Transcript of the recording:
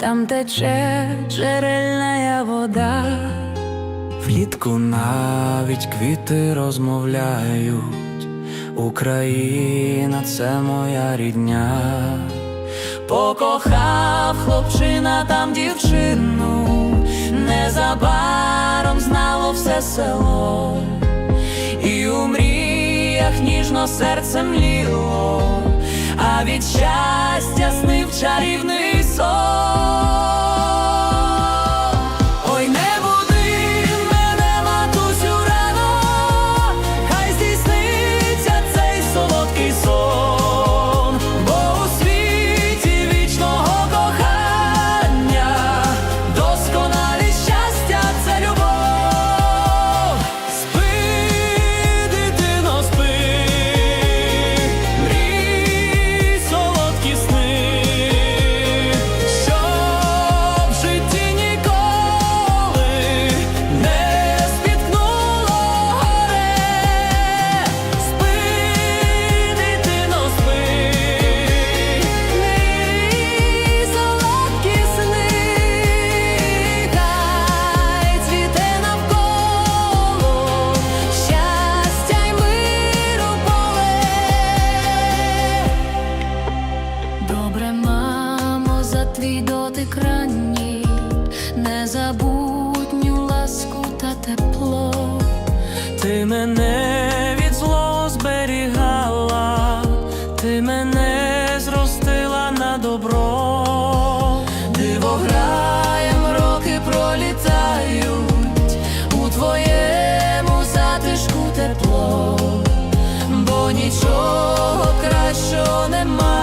там тече джерельна вода. Влітку навіть квіти розмовляють, Україна це моя рідня. Покохав хлопчина там дівчину, незабаром знало все село, і у мріях ніжно серце мліло, а від щастя снив чарівний сон. твій дотик ранній. Незабутню ласку та тепло, ти мене від зло зберігала, ти мене зростила на добро, диво граєм, роки пролітають. У твоєму затишку тепло, бо нічого кращого нема.